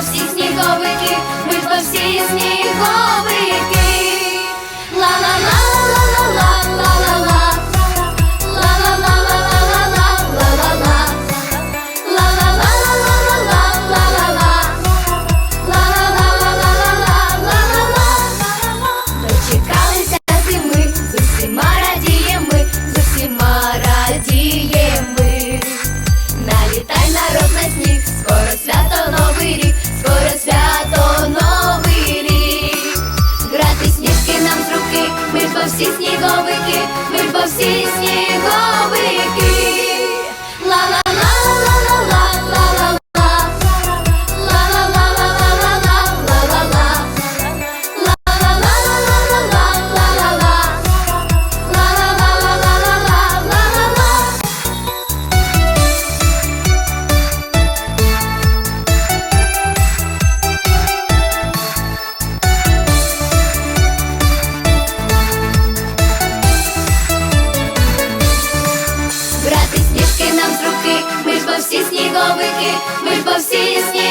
всіх сніговиків, ми ж всі них. сніговики, ми ж бо сніговики.